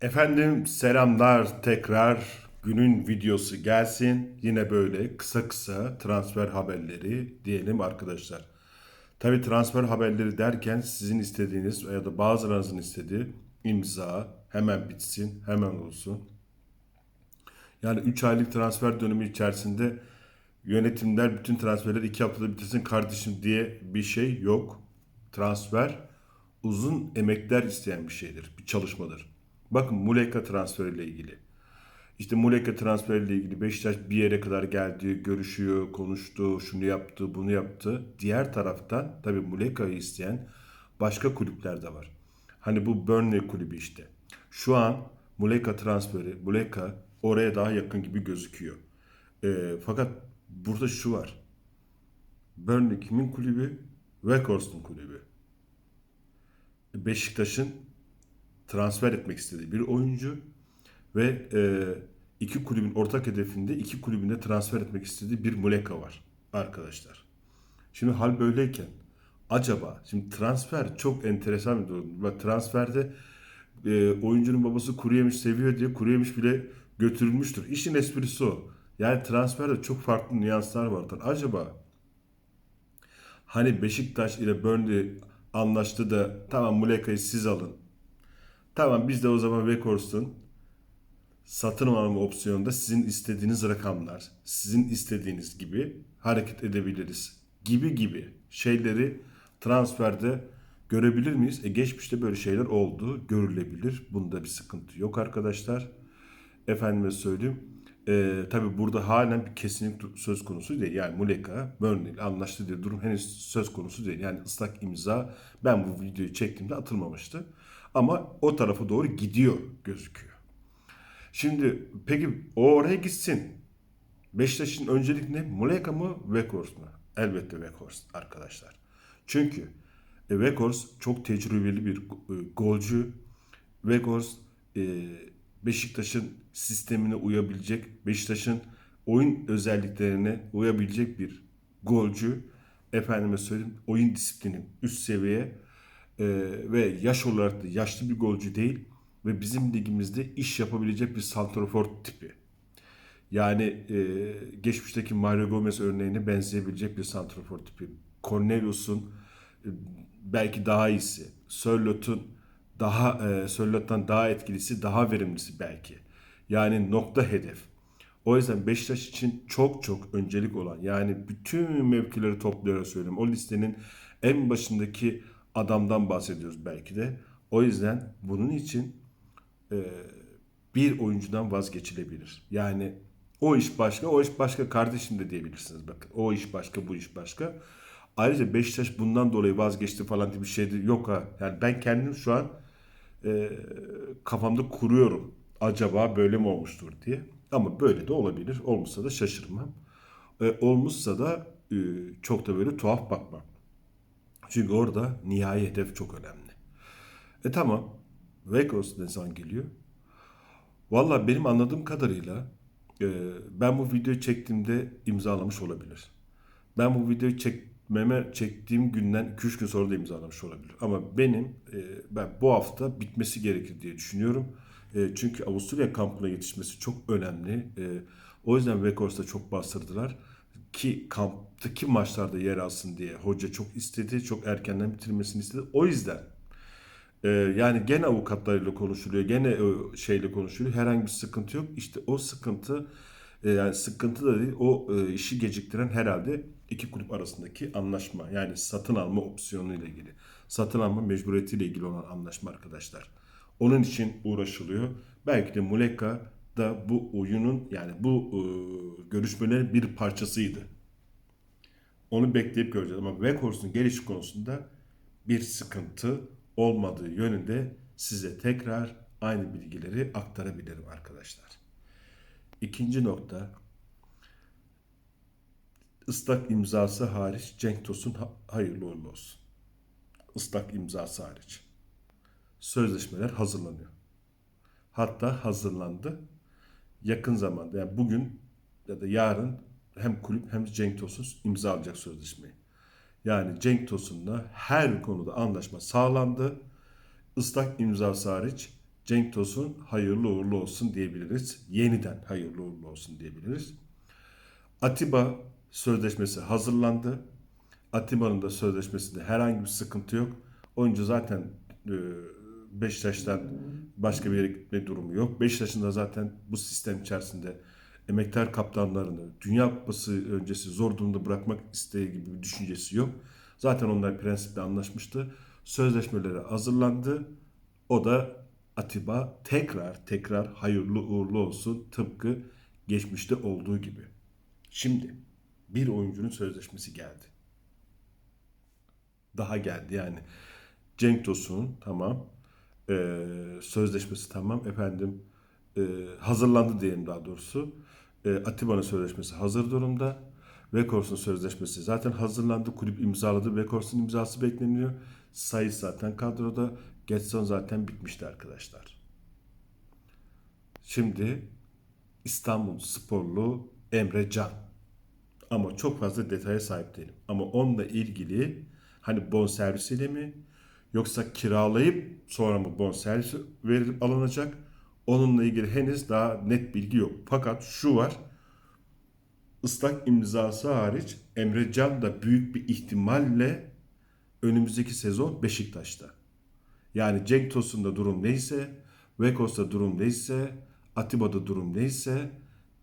Efendim selamlar tekrar günün videosu gelsin. Yine böyle kısa kısa transfer haberleri diyelim arkadaşlar. Tabi transfer haberleri derken sizin istediğiniz ya da bazılarınızın istediği imza hemen bitsin hemen olsun. Yani 3 aylık transfer dönemi içerisinde yönetimler bütün transferleri 2 haftada bitirsin kardeşim diye bir şey yok. Transfer uzun emekler isteyen bir şeydir, bir çalışmadır. Bakın Muleka transferiyle ilgili. İşte Muleka transferiyle ilgili Beşiktaş bir yere kadar geldi, görüşüyor, konuştu, şunu yaptı, bunu yaptı. Diğer taraftan tabii Muleka'yı isteyen başka kulüpler de var. Hani bu Burnley kulübü işte. Şu an Muleka transferi, Muleka oraya daha yakın gibi gözüküyor. Ee, fakat burada şu var. Burnley kimin kulübü? Weghorst'un kulübü. Beşiktaş'ın transfer etmek istediği bir oyuncu ve e, iki kulübün ortak hedefinde iki kulübünde transfer etmek istediği bir Muleka var arkadaşlar. Şimdi hal böyleyken acaba şimdi transfer çok enteresan bir durum. Bak transferde e, oyuncunun babası kuru yemiş seviyor diye kuru yemiş bile götürülmüştür. İşin esprisi o. Yani transferde çok farklı nüanslar vardır. Acaba hani Beşiktaş ile Burnley anlaştı da tamam Muleka'yı siz alın. Tamam biz de o zaman Weghorst'un satın alma opsiyonunda sizin istediğiniz rakamlar, sizin istediğiniz gibi hareket edebiliriz. Gibi gibi şeyleri transferde görebilir miyiz? E geçmişte böyle şeyler oldu, görülebilir. Bunda bir sıkıntı yok arkadaşlar. Efendime söyleyeyim. E, tabii burada halen bir kesinlik söz konusu değil. Yani Muleka, Burnley anlaştı diye durum henüz söz konusu değil. Yani ıslak imza ben bu videoyu çektiğimde atılmamıştı. Ama o tarafa doğru gidiyor gözüküyor. Şimdi peki o oraya gitsin. Beşiktaş'ın öncelik ne? Muleka mı? Weghorst mu? Elbette Weghorst arkadaşlar. Çünkü e, Weghorst çok tecrübeli bir e, golcü. Weghorst e, Beşiktaş'ın sistemine uyabilecek, Beşiktaş'ın oyun özelliklerine uyabilecek bir golcü. Efendime söyleyeyim oyun disiplini üst seviye e, ve yaş olarak da yaşlı bir golcü değil ve bizim ligimizde iş yapabilecek bir santrafor tipi. Yani e, geçmişteki Mario Gomez örneğine benzeyebilecek bir santrafor tipi. Cornelius'un e, belki daha iyisi. Sörlot'un daha e, Sörlot'tan daha etkilisi, daha verimlisi belki. Yani nokta hedef. O yüzden Beşiktaş için çok çok öncelik olan yani bütün mevkileri toplayarak söylüyorum. O listenin en başındaki adamdan bahsediyoruz belki de. O yüzden bunun için e, bir oyuncudan vazgeçilebilir. Yani o iş başka, o iş başka kardeşim de diyebilirsiniz. Bakın o iş başka, bu iş başka. Ayrıca Beşiktaş bundan dolayı vazgeçti falan diye bir şey yok ha. Yani ben kendim şu an e, kafamda kuruyorum. Acaba böyle mi olmuştur diye. Ama böyle de olabilir. Olmuşsa da şaşırmam. E, olmuşsa da e, çok da böyle tuhaf bakmam. Çünkü orada nihai hedef çok önemli. E tamam. Vegas ne zaman geliyor? Valla benim anladığım kadarıyla e, ben bu videoyu çektiğimde imzalamış olabilir. Ben bu videoyu çekmeme çektiğim günden 2-3 gün sonra da imzalamış olabilir. Ama benim e, ben bu hafta bitmesi gerekir diye düşünüyorum. E, çünkü Avusturya kampına yetişmesi çok önemli. E, o yüzden Vekors'ta çok bastırdılar ki kamptaki maçlarda yer alsın diye hoca çok istedi. Çok erkenden bitirmesini istedi. O yüzden e, yani gene avukatlarıyla konuşuluyor. Gene e, şeyle konuşuluyor. Herhangi bir sıkıntı yok. İşte o sıkıntı e, yani sıkıntı da değil. O e, işi geciktiren herhalde iki kulüp arasındaki anlaşma. Yani satın alma opsiyonu ile ilgili. Satın alma mecburiyetiyle ilgili olan anlaşma arkadaşlar. Onun için uğraşılıyor. Belki de Muleka da bu oyunun yani bu e, görüşmelerin bir parçasıydı. Onu bekleyip göreceğiz ama Weghorst'un geliş konusunda bir sıkıntı olmadığı yönünde size tekrar aynı bilgileri aktarabilirim arkadaşlar. İkinci nokta ıslak imzası hariç Cenk Tosun hayırlı uğurlu olsun. Islak imzası hariç. Sözleşmeler hazırlanıyor. Hatta hazırlandı. Yakın zamanda yani bugün ya da yarın hem kulüp hem de Cenk Tosun imzalayacak sözleşmeyi. Yani Cenk Tosun'la her konuda anlaşma sağlandı. Islak imzası hariç Cenk Tosun hayırlı uğurlu olsun diyebiliriz. Yeniden hayırlı uğurlu olsun diyebiliriz. Atiba sözleşmesi hazırlandı. Atiba'nın da sözleşmesinde herhangi bir sıkıntı yok. Oyuncu zaten e, Beşiktaş'tan başka bir yere gitme durumu yok. Beşiktaş'ın da zaten bu sistem içerisinde emektar kaptanlarını Dünya Kupası öncesi zor durumda bırakmak isteği gibi bir düşüncesi yok. Zaten onlar prensiple anlaşmıştı. Sözleşmeleri hazırlandı. O da Atiba tekrar tekrar hayırlı uğurlu olsun tıpkı geçmişte olduğu gibi. Şimdi bir oyuncunun sözleşmesi geldi. Daha geldi yani. Cenk Tosun'un tamam ee, sözleşmesi tamam efendim ee, hazırlandı diyelim daha doğrusu. Ee, Atiba'nın sözleşmesi hazır durumda. Vekors'un sözleşmesi zaten hazırlandı. Kulüp imzaladı. Vekors'un imzası bekleniyor. Sayı zaten kadroda. Getson zaten bitmişti arkadaşlar. Şimdi İstanbul sporlu Emre Can. Ama çok fazla detaya sahip değilim. Ama onunla ilgili hani bonservisiyle mi yoksa kiralayıp sonra mı bonservis verilip alınacak? Onunla ilgili henüz daha net bilgi yok. Fakat şu var. Islak imzası hariç Emre Can da büyük bir ihtimalle önümüzdeki sezon Beşiktaş'ta. Yani Cenk Tosun'da durum neyse, Vekos'ta durum neyse, Atiba'da durum neyse,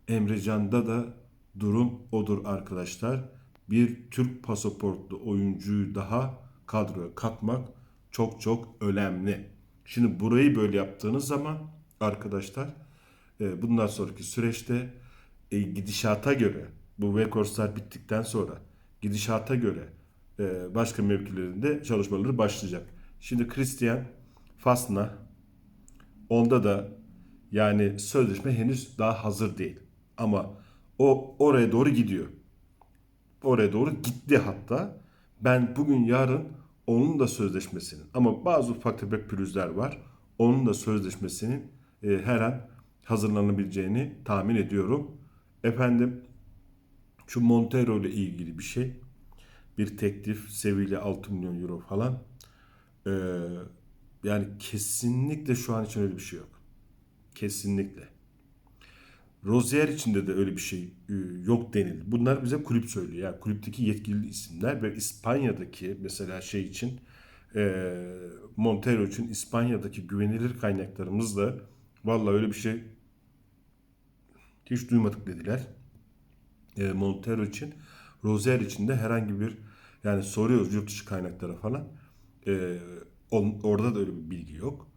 Emre Can'da da durum odur arkadaşlar. Bir Türk pasaportlu oyuncuyu daha kadroya katmak çok çok önemli. Şimdi burayı böyle yaptığınız zaman arkadaşlar e, bundan sonraki süreçte e, gidişata göre bu Vekorslar bittikten sonra gidişata göre e, başka mevkilerinde çalışmaları başlayacak. Şimdi Christian Fasna onda da yani sözleşme henüz daha hazır değil. Ama o oraya doğru gidiyor. Oraya doğru gitti hatta. Ben bugün yarın onun da sözleşmesinin ama bazı ufak tefek pürüzler var. Onun da sözleşmesinin e, her an hazırlanabileceğini tahmin ediyorum. Efendim şu Montero ile ilgili bir şey. Bir teklif Sevilla 6 milyon euro falan. Ee, yani kesinlikle şu an için öyle bir şey yok. Kesinlikle. Rozier içinde de öyle bir şey e, yok denildi. Bunlar bize kulüp söylüyor. Yani kulüpteki yetkili isimler ve İspanya'daki mesela şey için e, Montero için İspanya'daki güvenilir kaynaklarımızla vallahi öyle bir şey hiç duymadık dediler. E, Montero için Rozier için de herhangi bir yani soruyoruz yurt dışı kaynaklara falan. Orada da öyle bir bilgi yok.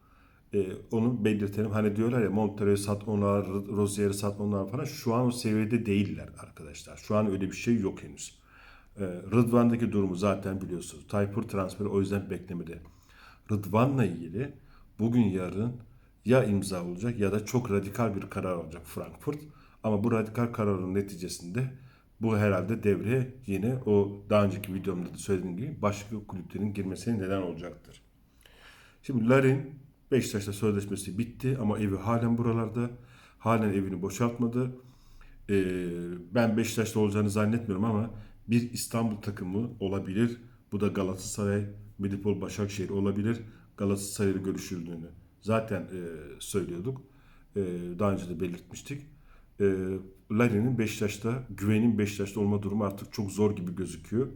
E, onu belirtelim. Hani diyorlar ya Montero'yu sat onlar, Rozier'i sat onlar falan. Şu an o seviyede değiller arkadaşlar. Şu an öyle bir şey yok henüz. E, Rıdvan'daki durumu zaten biliyorsunuz. Tayfur transferi o yüzden beklemede. Rıdvan'la ilgili bugün yarın ya imza olacak ya da çok radikal bir karar olacak Frankfurt. Ama bu radikal kararın neticesinde bu herhalde devreye yine o daha önceki videomda da söylediğim gibi başka kulüplerin girmesine neden olacaktır. Şimdi Larin Beşiktaş'ta sözleşmesi bitti ama evi halen buralarda. Halen evini boşaltmadı. Ee, ben Beşiktaş'ta olacağını zannetmiyorum ama bir İstanbul takımı olabilir. Bu da Galatasaray, Medipol Başakşehir olabilir. Galatasaray'la görüşüldüğünü zaten e, söylüyorduk. E, daha önce de belirtmiştik. E, Larin'in Beşiktaş'ta, güvenin Beşiktaş'ta olma durumu artık çok zor gibi gözüküyor.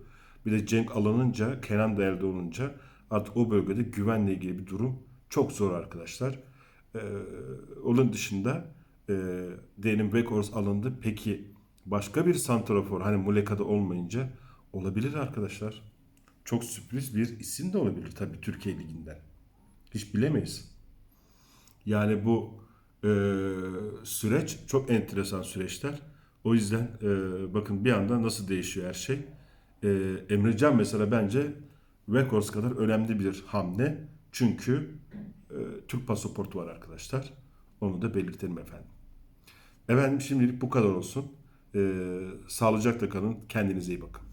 Bir de Cenk alınınca, Kenan da elde olunca artık o bölgede güvenle ilgili bir durum çok zor arkadaşlar. Ee, onun dışında e, diyelim Weghorst alındı. Peki başka bir santrafor hani Muleka'da olmayınca olabilir arkadaşlar. Çok sürpriz bir isim de olabilir tabii Türkiye Ligi'nden. Hiç bilemeyiz. Yani bu e, süreç çok enteresan süreçler. O yüzden e, bakın bir anda nasıl değişiyor her şey. E, Emre Can mesela bence Weghorst kadar önemli bir hamle. Çünkü e, Türk pasaportu var arkadaşlar. Onu da belirtelim efendim. Efendim şimdilik bu kadar olsun. E, sağlıcakla kalın. Kendinize iyi bakın.